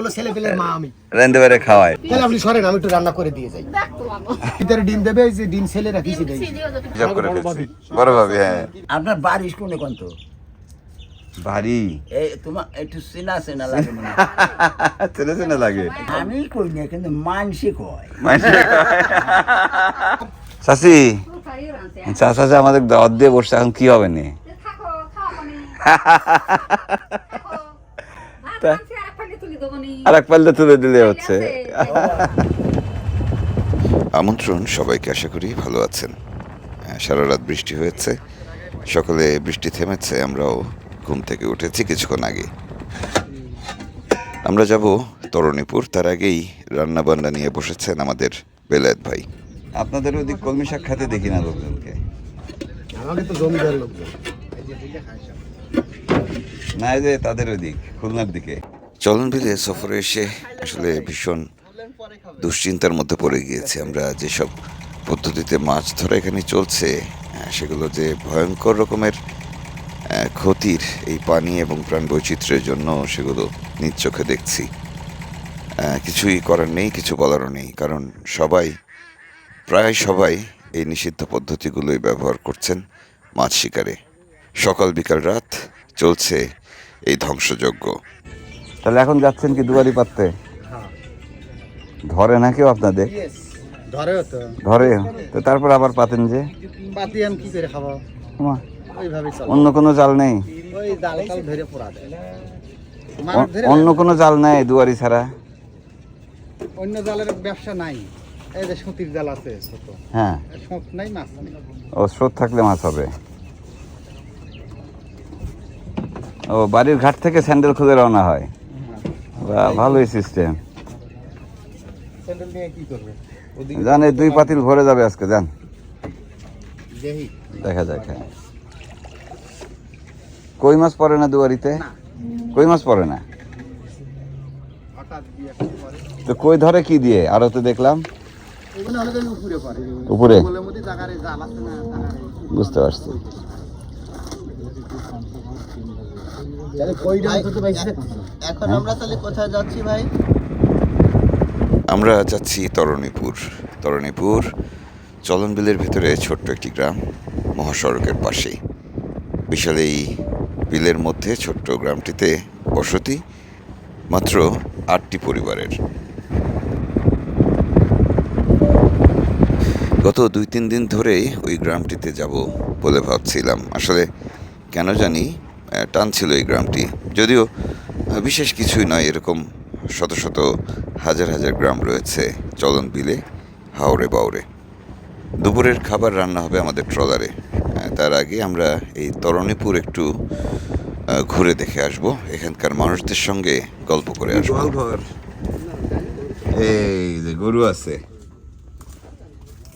সবগুলো ছেলে পেলে মা আমি। রান্ধতে পারে খাওয়ায়। তাহলে আপনি সরেন আমি একটু রান্না করে দিয়ে যাই। ভিতরে ডিম দেবে এই যে ডিম ছেলে রাখিছি দেই হিসাব করে ফেলছি। বড় ভাবি হ্যাঁ। আপনার বাড়ির কোনে কোন তো এই তোমার একটু চেনা চেনা লাগে মনে হয়। লাগে। আমি কই না কিন্তু মানসি কয়। চাষি চাষা যে আমাদের দাওয়াত দিয়ে বসছে এখন কি হবে নি। আর এক পাল্লে তুলে দিলে হচ্ছে। আমন্ত্রণ সবাইকে আশা করি ভালো আছেন। হ্যাঁ, সারা রাত বৃষ্টি হয়েছে। সকালে বৃষ্টি থেমেছে আমরাও ঘুম থেকে উঠেছি কিছুক্ষণ আগে। আমরা যাব তরণীপুর তার আগেই রান্না বান্না নিয়ে বসেছেন আমাদের বেলায়েত ভাই। আপনাদের ওদিক কলমি শাক খাতে দেখি না লোকজনকে। আমাকে তো জমিদার লোকজন। না যে তাদের ওদিক খুলনার দিকে। চলন সফরে এসে আসলে ভীষণ দুশ্চিন্তার মধ্যে পড়ে গিয়েছে আমরা। যেসব পদ্ধতিতে মাছ ধরা এখানে চলছে সেগুলো যে ভয়ঙ্কর রকমের ক্ষতির এই পানি এবং প্রাণ বৈচিত্র্যের জন্য সেগুলো নিজ চোখে দেখছি। কিছুই করার নেই, কিছু বলারও নেই, কারণ সবাই, প্রায় সবাই এই নিষিদ্ধ পদ্ধতিগুলোই ব্যবহার করছেন মাছ শিকারে। সকাল বিকাল রাত চলছে এই ধ্বংসযজ্ঞ। তাহলে এখন যাচ্ছেন কি দুয়ারি পাততে ধরে না কেউ আপনাদের? ধরে তো। ধরে তো তারপর আবার পাতেন যে? পাতি আমি কি করে খাব? ওমা, ওইভাবে চল। অন্য কোনো জাল নেই? অন্য কোনো জাল নেই দুয়ারি ছাড়া? অন্য জালের ব্যবসা নাই। এই যে সুতির জাল আছে ছোট। হ্যাঁ। সুত নাই মাছ ও স্রোত থাকলে মাছ হবে। ও বাড়ির ঘাট থেকে স্যান্ডেল খুঁজে রওনা হয়। বাহ, ভালোই সিস্টেম স্যান্ডেল নিয়ে কি করবে? ওদিকে দুই পাতিল ভরে যাবে আজকে যান দেখা। যাক হ্যাঁ। কই মাছ পড়ে না দুয়ারিতে? কই মাছ পড়ে না? তো কই ধরে কি দিয়ে? আরও তো দেখলাম। উপরে বুঝতে পারছি তাহলে কইটা অন্তত পাইছে এখন আমরা তাহলে কোথায় যাচ্ছি ভাই? আমরা যাচ্ছি তরণীপুর। তরণীপুর চলনবিলের ভেতরে ছোট্ট একটি গ্রাম মহাসড়কের পাশেই। বিশাল এই বিলের মধ্যে ছোট্ট গ্রামটিতে বসতি মাত্র আটটি পরিবারের। গত দুই তিন দিন ধরেই ওই গ্রামটিতে যাব বলে ভাবছিলাম। আসলে কেন জানি টান ছিল এই গ্রামটি। যদিও বিশেষ কিছুই নয় এরকম শত শত হাজার হাজার গ্রাম রয়েছে চলন বিলে হাওড়ে বাউরে দুপুরের খাবার রান্না হবে আমাদের ট্রলারে। তার আগে আমরা এই তরণীপুর একটু ঘুরে দেখে আসব। এখানকার মানুষদের সঙ্গে গল্প করে আসব। এই যে গরু আছে।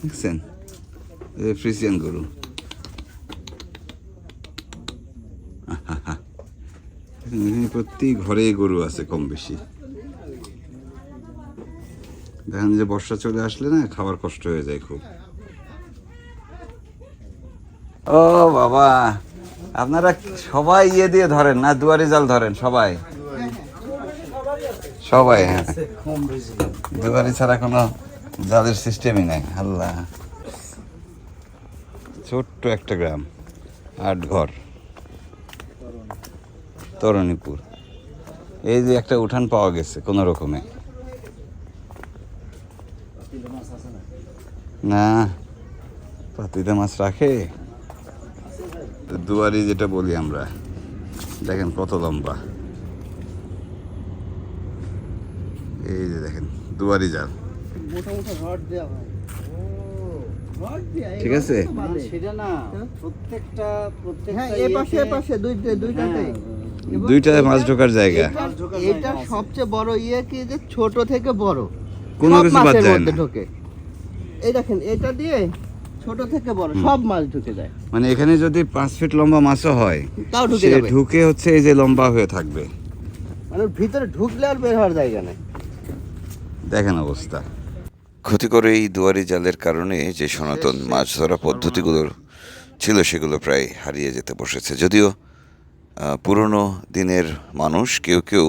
দেখছেন? ফ্রিজিয়ান গরু এখানে প্রতি ঘরে গরু আছে কম বেশি। দেখেন যে বর্ষা চলে আসলে না, খাবার কষ্ট হয়ে যায় খুব। ও বাবা, আপনারা সবাই ইয়ে দিয়ে ধরেন না, দুয়ারি জাল ধরেন সবাই? সবাই হ্যাঁ। দুয়ারি ছাড়া কোনো জালের সিস্টেমই নাই, আল্লাহ। ছোট্ট একটা গ্রাম, আট ঘর। তরণীপুর। এই যে একটা উঠান পাওয়া গেছে কোনো রকমে। না পাতিতে মাছ রাখে? তো দুয়ারি যেটা বলি আমরা দেখেন কত লম্বা। এই যে দেখেন দুয়ারি জাল। মোটা মোটা রড দেওয়া হয় রড দেয়া ঠিক আছে? সেটা না প্রত্যেকটা প্রত্যেকটা হ্যাঁ এ পাশে পাশে দুই দুইটাতেই। দুইটা মাছ ঢোকার জায়গা। এটা সবচেয়ে বড় ইয়ে কি যে ছোট থেকে বড়? কোনো কিছু বাদ যায় না। ঢোকে। এই দেখেন এটা দিয়ে ছোট থেকে বড় সব মাছ ঢুকে যায়। মানে এখানে যদি পাঁচ ফিট লম্বা মাছও হয় তাও ঢুকে যাবে। ঢুকে হচ্ছে এই যে লম্বা হয়ে থাকবে। মানে ভিতরে ঢুকলে আর বের হওয়ার জায়গা নেই। দেখেন অবস্থা। ক্ষতিকর এই দুয়ারি জালের কারণে যে সনাতন মাছ ধরা পদ্ধতিগুলো ছিল সেগুলো প্রায় হারিয়ে যেতে বসেছে। যদিও পুরনো দিনের মানুষ কেউ কেউ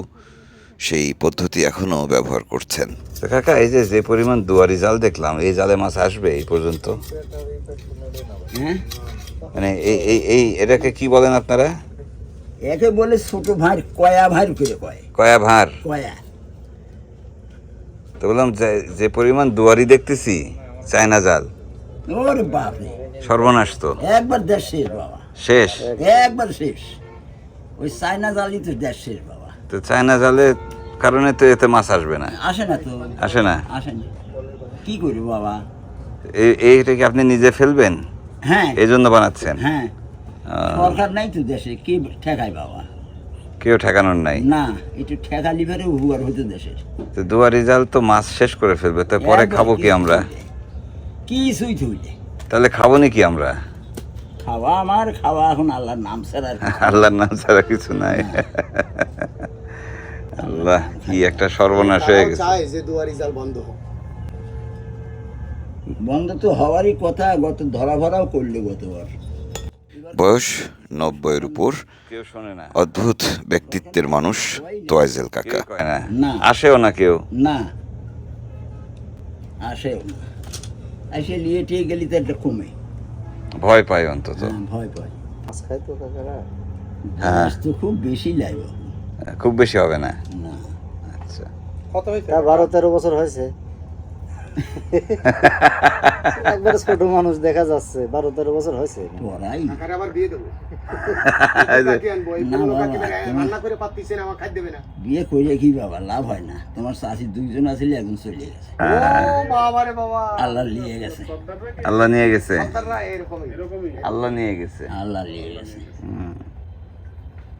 সেই পদ্ধতি এখনও ব্যবহার করছেন। কাকা এই যে যে পরিমাণ দুয়ারি জাল দেখলাম এই জালে মাছ আসবে এই পর্যন্ত? হ্যাঁ? মানে এই এই এই এটাকে কি বলেন আপনারা? একে বলে ছোট ভাই কয়া ভাই করে কয়। কয়া ভার কয়া। তো বললাম যে যে পরিমাণ দুয়ারি দেখতেছি চায়না জাল ওরে সর্বনাশ তো। একবার দেশ শেষ বাবা। শেষ? একবার শেষ। ওই চাইনা জালি তো দেশ শেষ বাবা। তো চায়না জালের কারণে তো এতে মাছ আসবে না। আসে না তো। আসে না? আসে না। কি করব বাবা? এই- এইটা কি আপনি নিজে ফেলবেন? হ্যাঁ। এই জন্য বানাচ্ছেন? হ্যাঁ। সরকার নাই তো দেশে কি ঠেকায় বাবা? কেউ ঠেকানোর নাই? না একটু ঠেকা লিভারে হুয়ার হইতো দেশের। তো দুয়ারি জাল তো মাছ শেষ করে ফেলবে তো পরে খাব কি আমরা। কিছুই থইলে তাহলে খাব নি কি আমরা? খাওয়া আমার খাওয়া এখন আল্লাহর নাম ছাড়া আর আল্লাহর নাম ছাড়া কিছু নাই। আল্লাহ কি একটা সর্বনাশ হয়ে গেছে। চায় যে দুয়ারি জাল বন্ধ হোক। বন্ধ তো হওয়ারই কথা গত ধরা ভরাও করলে গতবার। বয়স নব্বইয়ের উপর। কেউ শোনে না। অদ্ভুত ব্যক্তিত্বের মানুষ তোয়াইজেল কাকা। না। আসেও না কেউ। না। আসেও না। এসে নিয়ে টিয়ে গেলি তো একটা কমে। ভয় পায় অন্তত। হ্যাঁ, ভয় পায় মাছ খায় তো কাকারা হ্যাঁ। তো খুব বেশি লাগবে খুব বেশি হবে না? না। আচ্ছা। কত হয়েছে বারো তেরো বছর হয়েছে। একবারে ছোট মানুষ দেখা যাচ্ছে বারো তেরো বছর হয়েছে। আবার বিয়ে দেবো। করে বিয়ে কি বাবা লাভ হয় না। তোমার চাষি দুইজন আসলে একজন চলে গেছে। আল্লাহ নিয়ে গেছে। আল্লাহ নিয়ে গেছে। সন্তানরা এরকমই। এরকমই। আল্লাহ নিয়ে গেছে। আল্লাহ নিয়ে গেছে।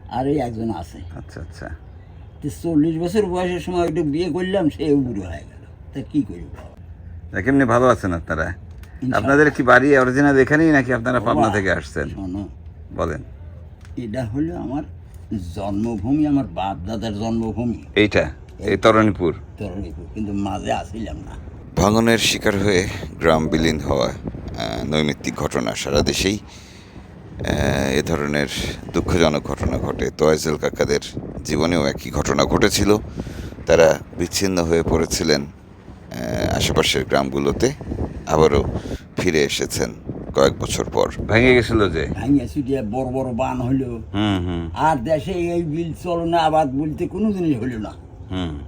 আর এই একজন আছে। আচ্ছা আচ্ছা। চল্লিশ বছর বয়সের সময় একটু বিয়ে করলাম সে বুড়ো হয়ে গেল। তা কি করি বাবা? কেমনি ভালো আছেন আপনারা? আপনাদের কি বাড়ি অরিজিনাল এখানেই নাকি আপনারা পাবনা থেকে আসছেন? বলেন। এটা হলো আমার জন্মভূমি আমার বাপ দাদার জন্মভূমি। এইটা এই তরণীপুর। তরণীপুর কিন্তু মাঝে আসিলাম না। ভাঙনের শিকার হয়ে গ্রাম বিলীন হওয়া নৈমিত্তিক ঘটনা সারা দেশেই এ ধরনের দুঃখজনক ঘটনা ঘটে। তোয়াজেল কাকাদের জীবনেও একই ঘটনা ঘটেছিল। তারা বিচ্ছিন্ন হয়ে পড়েছিলেন আশেপাশের গ্রামগুলোতে আবারও ফিরে এসেছেন কয়েক বছর পর। ভেঙে গেছিল যে? ভাঙিয়া ছুটিয়া বড় বড় বান হইল। হুম হুম। আর দেশে এই বিল চলো না আবাদ বলতে কোনো জিনিস হইল না। হুম।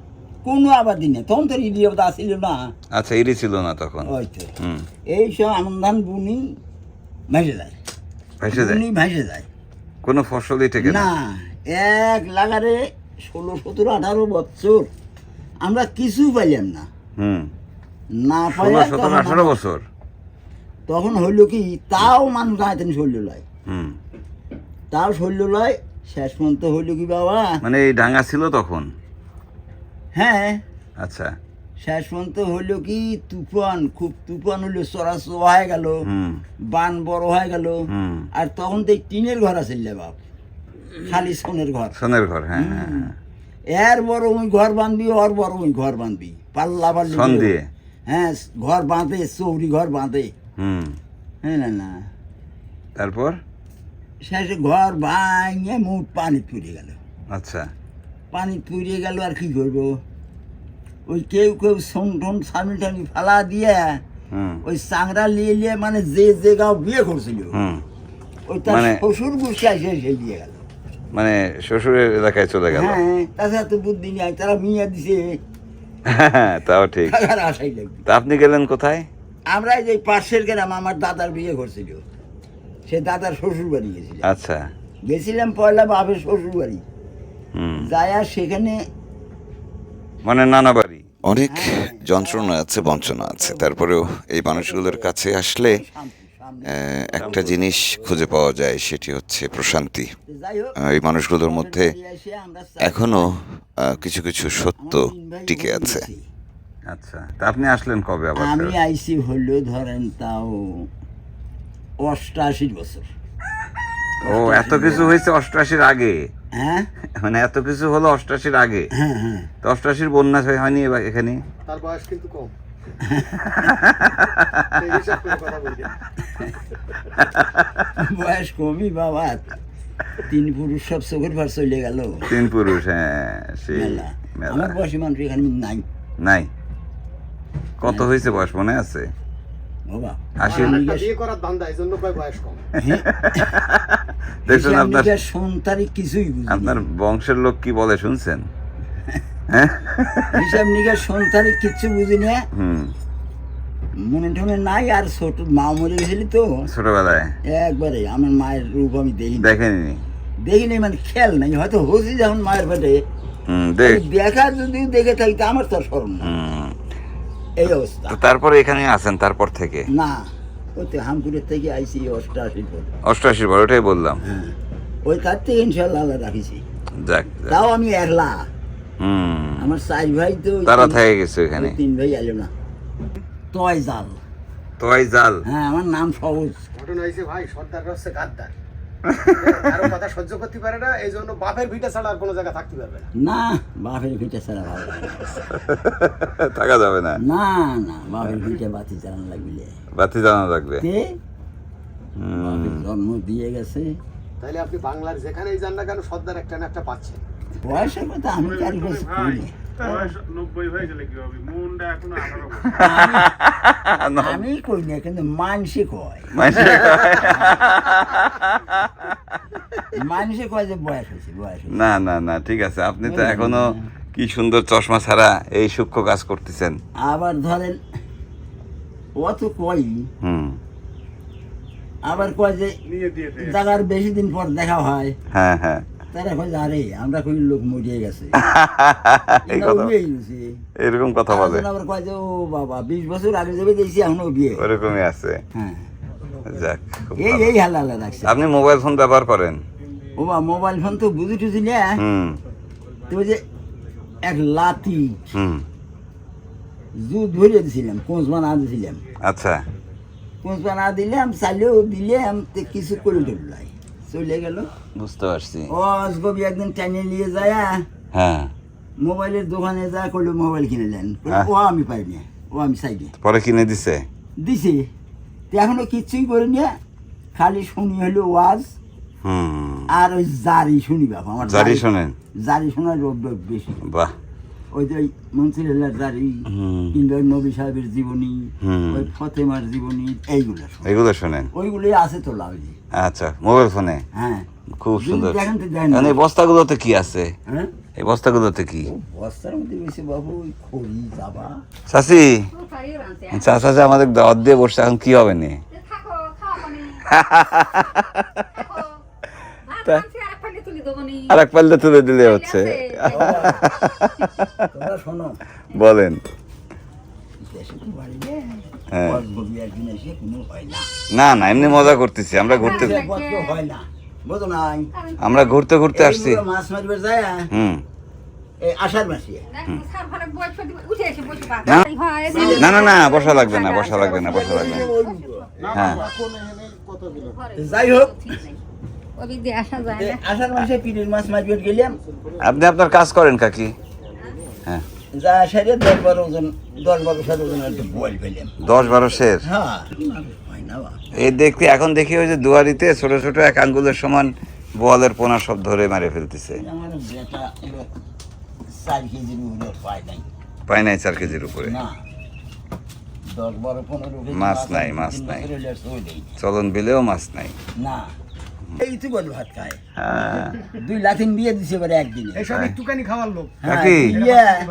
কোনো আবাদই নেই। তখন তো ইডিয়াবাদ আসিল না। আচ্ছা এরই ছিল না তখন? ওই তো। হুম। এই সব আমদান বুনি ভেসে যায়। ভেসে যায়? ভেসে যায়। কোনো ফসলই না? না এক লাগারে ষোলো সতেরো আঠারো বছর আমরা কিছু পাইলাম না। হুম। না ষোলো সতেরো আঠারো বছর। তখন হইল কি তাও মানুষ আয়তেন শৈল্য লয়। হুম। তাও শৈল্য লয় শেষ পর্যন্ত হইল কি বাবা? মানে এই ডাঙ্গা ছিল তখন? হ্যাঁ। আচ্ছা। শেষ পর্যন্ত হইল কি তুফান খুব তুফান হইল চড়াচড় হয়ে গেল বান বড় হয়ে গেল। আর তখন তো টিনের ঘর আছিল বাপ। খালি সোনের ঘর। সোনের ঘর হ্যাঁ হ্যাঁ হ্যাঁ। এর বড় ওই ঘর বাঁধবি ওর বড় ওই ঘর বাঁধবি পাল্লা পাল্লি হ্যাঁ ঘর বাঁধে চৌরি ঘর বাঁধে। হুম। হ্যাঁ না না। তারপর? শেষে ঘর ভাঙে মুখ পানি পুড়ে গেল। আচ্ছা। পানি পুড়ে গেল আর কি করব? ওই কেউ কেউ সোন টোন সামি টামি ফালা দিয়ে ওই চাংরা নিয়ে নিয়ে মানে যে যে গাও বিয়ে করছিল ওই তার মানে- শ্বশুর গুছি এসে নিয়ে গেল। মানে শ্বশুরের এলাকায় চলে গেল। হ্যাঁ তাছাড়া তো বুদ্ধি নেই তারা মিয়া দিছে। তাও ঠিক। আশাই তা আপনি গেলেন কোথায়? আমরা এই যে পাশের গ্রাম আমার দাদার বিয়ে করছিল সে দাদার শ্বশুর বাড়ি গেছিল। আচ্ছা। গেছিলাম পয়লা বাপের শ্বশুর বাড়ি হুম। যাই আর সেখানে মানে নানা বাড়ি। অনেক যন্ত্রণা আছে বঞ্চনা আছে। তারপরেও এই মানুষগুলোর কাছে আসলে একটা জিনিস খুঁজে পাওয়া যায় সেটি হচ্ছে প্রশান্তি। এই মানুষগুলোর মধ্যে এসে এখনও কিছু কিছু সত্য টিকে আছে। আচ্ছা তা আপনি আসলেন কবে আবার আমি আইসি হলো ধরেন তাও অষ্টাশি বছর। ও এত কিছু হয়েছে অষ্টআশির আগে? হ্যাঁ? মানে এত কিছু হলো অষ্টআশির আগে? হ্যাঁ হ্যাঁ। তো অষ্টআশির বন্যা হয়- হয়নি এবার এখানে? তার বয়স কিন্তু কম। বয়স কমই বাবা। তিন পুরুষ সব চোখের ভার চলে গেল। তিন পুরুষ হ্যাঁ সেই আমার বয়সী মানুষ এখানে নাই। নাই? কত হয়েছে বয়স মনে আছে? কম। দেখুন আপনার কিছুই আপনার বংশের লোক কি বলে শুনছেন? হ্যাঁ হিসাব নিকাশ সন্তানই কিচ্ছু বুঝি না। মনে টনে নাই আর ছোট মা মরে গেছিলি তো। ছোটবেলায়? একবারে আমার মায়ের রূপ আমি দেখিনি? দেখেনি দেখিনি মানে খেয়াল নাই। হয়তো হয়েছি যখন মায়ের পেটে। দেখ। দেখা যদি দেখে থাকি তা আমার তো আর না হুম। এই অবস্থা। তারপরে এখানে আছেন তারপর থেকে? না ওই তো হামপুরের থেকে আইসি অষ্টআশি অষ্টআশি বার ওটাই বললাম। হ্যাঁ। ওই তার থেকে ইনশাল্লাহ রাখিছি। যাক। তাও আমি একলা। আমার চার ভাই তো তারা থেকে গেছে এখানে তিন ভাই এলো না। তয় জাল। তোয়াই জাল। হ্যাঁ আমার নাম সহজ। ঘটনা হয়েছে ভাই সর্দাররা হচ্ছে গাদ্দার। কারও কথা সহ্য করতে পারে না এই জন্য বাপের ভিটা ছাড়া আর কোনো জায়গা থাকতে পারবে না। না বাপের ভিটে ছাড়া ভালো থাকা যাবে না। না না বাপের ভিটে বাতি লাগবে। বাতি জানা লাগবে। জন্ম দিয়ে গেছে। তাহলে আপনি বাংলার যেখানেই যান না কেন সর্দার একটা না একটা পাচ্ছেন বয়সের কথা আমি কাছে হয়ে আমি কই না কিন্তু মানসে কয় মানুষের কয়। মানুষে যে বয়স হয়েছে বয়স না না না ঠিক আছে। আপনি তো এখনও কি সুন্দর চশমা ছাড়া এই সূক্ষ্ম কাজ করতেছেন। আবার ধরেন অত কই। হুম। আবার কয় যে নিয়ে জায়গার বেশি দিন পর দেখা হয়। হ্যাঁ হ্যাঁ। তারা আরে আমরা কই লোক মরিয়ে গেছে। এরকম কথা বলে। আরেকজন আবার কয় যে ও বাবা বিশ বছর আগে যাবে এখনও বিয়ে। ওরকমই আছে। হ্যাঁ। যাক এই এই হালালা রাখছে। আপনি মোবাইল ফোন ব্যবহার করেন? ও বা মোবাইল ফোন তো বুঝি টুঝি না হুম। তো যে এক লাতি হুম। জুত ভরিয়ে দিছিলাম কোঁচ বানা দিছিলাম। আচ্ছা। কোঁচ বানা দিলাম চাইলেও দিলাম তো কিছু করে ধরলাই চলে গেল। বুঝতে পারছি। ও আজগবি একদিন টাইনে নিয়ে যায় হ্যাঁ। মোবাইলের দোকানে যা করল মোবাইল কিনে দেন হ্যাঁ। ও আমি পাই না ও আমি চাই না পরে কিনে দিছে? দিছে। তো এখনও কিচ্ছুই করি না খালি শুনি হলো ওয়াজ। আর ওই জারি শুনি বাবা আমার জারি শোনেন। জারি শোনার রোগ বেশি। বাহ। ওই যে ওই মন্ত্রীলার জারি হুম। কিংবা নবী সাহেবের জীবনী হুম। ওই ফতেমার জীবনী এইগুলো। এগুলো শোনেন? ওইগুলোই আছে তো লাভ আচ্ছা মোবাইল ফোনে? হ্যাঁ। খুব সুন্দর। এই বস্তাগুলোতে কি আছে? হ্যাঁ? এই বস্তাগুলোতে কি? বস্তার মধ্যে বেশি বাবু ওই খড়ি যাবা চাষি চাষা যে আমাদের দাওয়াত দিয়ে বসছে এখন কি হবে নি? আর এক পাল্লে তুলে দিলে হচ্ছে। বলেন। হ্যাঁ। হয় না না এমনি মজা করতেছি। আমরা ঘুরতে হয় না। বুঝো নাই। আমরা ঘুরতে ঘুরতে আসছি। হুম। না। হয়, না না না বসা লাগবে না বসা লাগবে না বসা লাগবে না। হ্যাঁ। যাই হোক। আপনি আপনার কাজ করেন কাকি। হ্যাঁ। যা সারে দশ বারো শের হ্যাঁ এই দেখতে এখন দেখি ওই যে দুয়ারিতে ছোট ছোট এক আঙ্গুলের সমান বোয়ালের পোনা সব ধরে মারে ফেলতেছে। পায় নাই। চার কেজির উপরে। মাছ নাই, মাছ নেই। চলন বিলেও মাছ নাই। না। এই তো বল ভাত খায়। হ্যাঁ। দুই লাথিন বিয়ে দিছে এবারে একদিনে। এইসব একটুখানি খাওয়ার লোক। হ্যাঁ? দিয়ে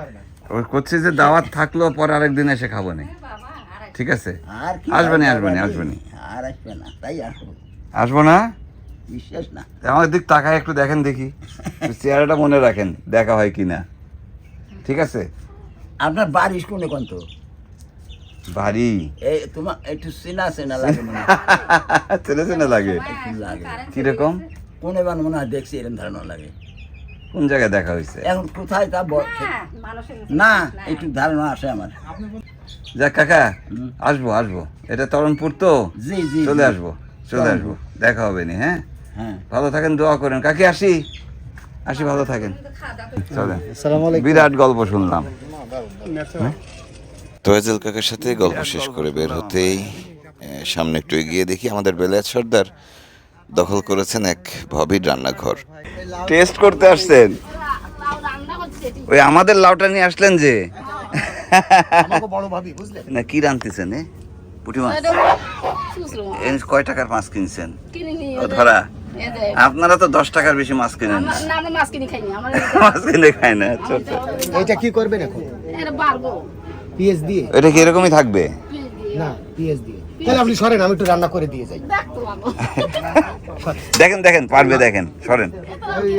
ওই করছে যে দাওয়াত থাকল পর আরেকদিন এসে খাব না। বাবা, আর এক- ঠিক আছে? আর আসবেনি, বাবা আসবেনি। আর আসবে না তাই আসব আসব না বিশ্বাস না। আমার দিক তাকায় একটু দেখেন দেখি। চেহারাটা মনে রাখেন দেখা হয় কি না ঠিক আছে? আপনার বাড়ির কোনে কোন তো? ভারী। এই তোমার একটু চেনা চেনা লাগে মনে হয়। ছেলে ছেলে লাগে। একটু লাগে। কীরকম কোনে বান মনে হয় দেখছি এরকম ধারণা লাগে। কোন জায়গায় দেখা হয়েছে? এখন কোথায় তা হ্যাঁ, না একটু ধারণা আসে আমার। যাক কাকা আসব আসব। এটা তরণপুর তো? জি জি চলে আসব চলে আসব। দেখা হবে নি হ্যাঁ? হ্যাঁ। ভালো থাকেন দোয়া করেন। কাকি আসি? আসি ভালো থাকেন। চলেন। বিরাট গল্প শুনলাম। তোয়াজেল কাকার সাথে গল্প শেষ করে বের হতেই সামনে একটু এগিয়ে দেখি আমাদের বেলায়েত সর্দার দখল করেছেন এক ভবির রান্নাঘর। টেস্ট করতে আসছেন? ওই আমাদের লাউটা নিয়ে আসলেন যে। আমাকে বড় ভাবি বুঝলেন? না কি রানতেছেন এ? পুঁটি মাছ। কয় টাকার মাছ কিনছেন? ও ধরা। আপনারা তো দশ টাকার বেশি মাছ কিনেন। না না মাছ কিনে খাইনি আমরা মাছ কিনে খায় না। এইটা কি করবেন এখন? পিএস দিয়ে এটা কি এরকমই থাকবে? না পিএস দিয়ে তাহলে আপনি সরেন আমি একটু রান্না করে দিয়ে যাই। দেখেন দেখেন পারবে দেখেন সরেন।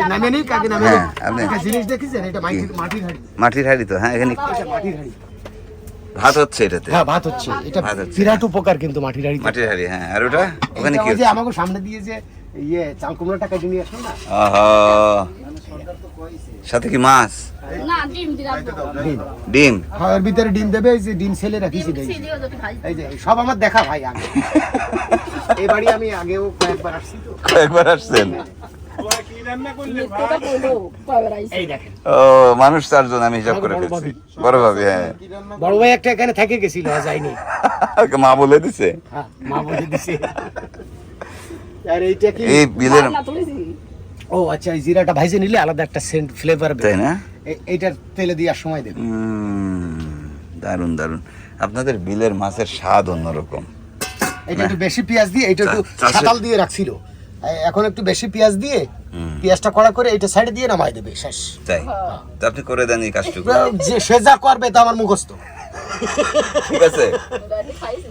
নামে নেই কাকে নামে? হ্যাঁ, আপনি- একটা জিনিস দেখেছেন এটা মাটির মাটির হাড়ি। মাটির হাড়ি তো হ্যাঁ এখানে মাটির হাড়ি। ভাত হচ্ছে এটাতে। হ্যাঁ ভাত হচ্ছে। এটা ভাত হচ্ছে। বিরাট উপকার কিন্তু মাটির হাড়ি মাটির হাড়ি হ্যাঁ আর ওটা? ওখানে কি যে আমাকে সামনে দিয়ে যে ইয়ে চাল কুমড়া টাকা না? আহা। সাথে কি মাছ? ডিম খাওয়ার ভিতরে ডিম দেবে এই যে ডিম রাখিছি এই যে সব আমার দেখা ভাই আগে। এই বাড়ি আমি আগেও কয়েকবার আসছি তো। আসছেন? ও মানুষ চারজন আমি হিসাব করে ফেলছি। বড় ভাবি হ্যাঁ। বড় ভাই একটা এখানে থেকে গেছিল যায়নি। মা বলে দিছে? হ্যাঁ মা বলে দিছে। আর এইটা কি? এই বিলের ও আচ্ছা এই জিরাটা ভাইজে নিলে আলাদা একটা সেন্ট ফ্লেভার তাই না? এইটার তেলে দেওয়ার সময় দেবে। দারুণ দারুণ আপনাদের বিলের মাছের স্বাদ অন্যরকম। এটা একটু বেশি পেঁয়াজ দিয়ে এটা একটু সাতাল দিয়ে রাখছিল। এখন একটু বেশি পেঁয়াজ দিয়ে। পেঁয়াজটা কড়া করে এটা সাইডে দিয়ে নামাই দেবে শেষ। তাই? তো আপনি করে দেন এই কাজটুকু। যে সে যা করবে তা আমার মুখস্থ। ঠিক আছে এটা একটু খাইছে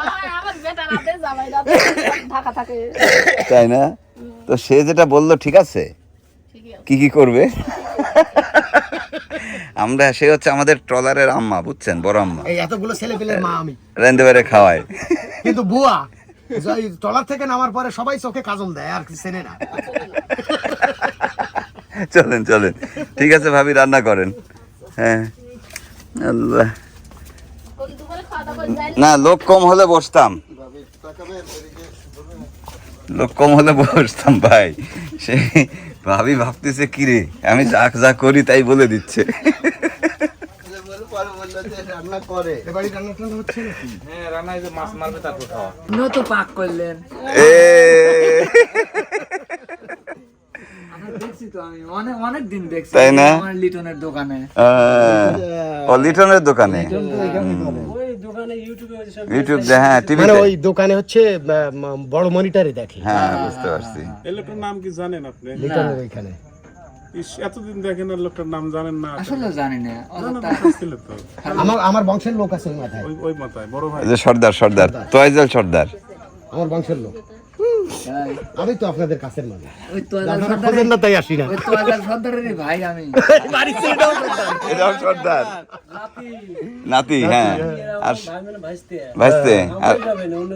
আমার আমার বেটা রাতে জামাই রাতে ঢাকা থাকে তাই না? তো সে যেটা বলল ঠিক আছে? কি কি করবে? আমরা সে হচ্ছে আমাদের ট্রলারের আম্মা বুঝছেন? বড় আম্মা। এতগুলো ছেলে পেলের মা আমি। রেন্দে বেড়ে খাওয়ায়। কিন্তু বুয়া টলার থেকে নামার পরে সবাই চোখে কাজল দেয় আর চেনে না। চলেন চলেন। ঠিক আছে ভাবি রান্না করেন। হ্যাঁ। আল্লাহ। না লোক কম হলে বসতাম। লোক কম হলে বসতাম ভাই। সে ভাবি ভাবতেছে কি রে আমি যা যা করি তাই বলে দিচ্ছে। করে তাই না? লিটনের দোকানে। লিটনের দোকানে? ইউটিউবে ইউটিউব দে হ্যাঁ মানে ওই দোকানে হচ্ছে বড় মনিটরে দেখে। হ্যাঁ বুঝতে পারছি। এই লোকটার নাম কি জানেন আপনি? লিটনের ওইখানে। এতদিন দেখেন আর লোকটার নাম জানেন না আসলে জানি তো। আমার আমার বংশের লোক আছে ওই মাথায়। ওই ওই মাথায় বড় ভাই। এই যে সর্দার সর্দার। তোয়াইজাল সর্দার। আমার বংশের লোক। আমি তো আপনাদের কাছের মানুষ। না তাই আসি না। ভাই আমি। সর্দার। নাতি। হ্যাঁ। আর ভাইস্তে। আর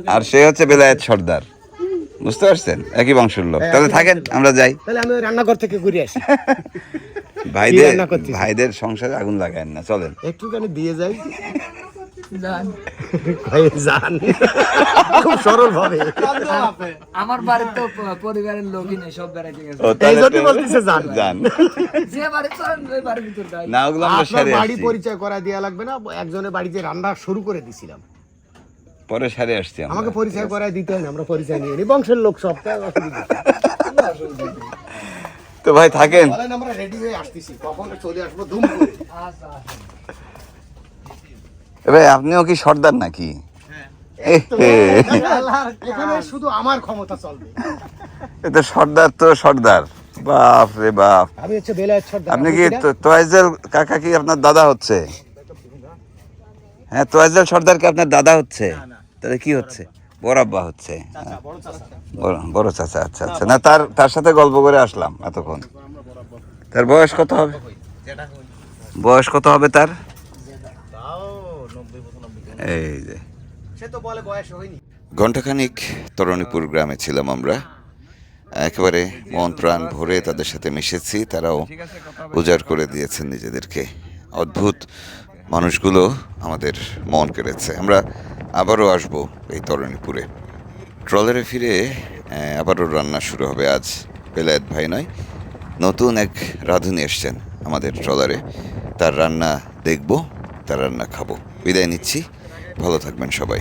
আর সে হচ্ছে বেলায়েত সর্দার। বুঝতে পারছেন? একই বংশের লোক। তাহলে থাকেন আমরা যাই। তাহলে আমি রান্নাঘর থেকে ঘুরে আসি। ভাইদের ভাইদের সংসারে আগুন লাগায়েন না চলেন। একটুখানি দিয়ে যাই। জান। খুব সরল ভাবে আমার বাড়ির তো পরিবারের লোকই নেই সব বেড়াইতে গেছে। এই তাহলে বলতেছে যান যান যে বাড়ি চলেন ওই বাড়ির ভিতর না ওগুলো আমরা আপনার বাড়ি পরিচয় করা দেওয়া লাগবে না একজনের বাড়িতে রান্না শুরু করে দিছিলাম। পরে সারে আসছি আমাকে পরিচয় করায় দিতে হয় না আমরা পরিচয় নিয়ে নিই। বংশের লোক সব। তো ভাই থাকেন। আমরা রেডি হয়ে আসতেছি কখন চলে আসব ধুম করে। এ আপনিও কি সর্দার নাকি? এ এখানে শুধু আমার ক্ষমতা চলবে। এ তো সর্দার তো সর্দার। বাপ রে বাপ। আমি হচ্ছে বেলায়েত সর্দার। আপনি কি তোয়াইজেল কাকা কি আপনার দাদা হচ্ছে? হ্যাঁ তোয়াইজেল সর্দার কি আপনার দাদা হচ্ছে? তাহলে কি হচ্ছে? বড় আব্বা হচ্ছে। বড়- বড় চাচা আচ্ছা আচ্ছা। না তার তার সাথে গল্প করে আসলাম এতক্ষণ। তার বয়স কত হবে? বয়স কত হবে তার? এই যে। সে তো বলে বয়স হয়নি। ঘণ্টাখানিক তরণীপুর গ্রামে ছিলাম আমরা। একেবারে মন প্রাণ ভরে তাদের সাথে মিশেছি। তারাও উজাড় করে দিয়েছেন নিজেদেরকে। অদ্ভুত মানুষগুলো আমাদের মন কেড়েছে। আমরা আবারও আসব এই তরণীপুরে। ট্রলারে ফিরে আবারও রান্না শুরু হবে আজ। বেলায়েত ভাই নয় নতুন এক রাঁধুনি এসছেন আমাদের ট্রলারে। তার রান্না দেখব তার রান্না খাব। বিদায় নিচ্ছি। ভালো থাকবেন সবাই।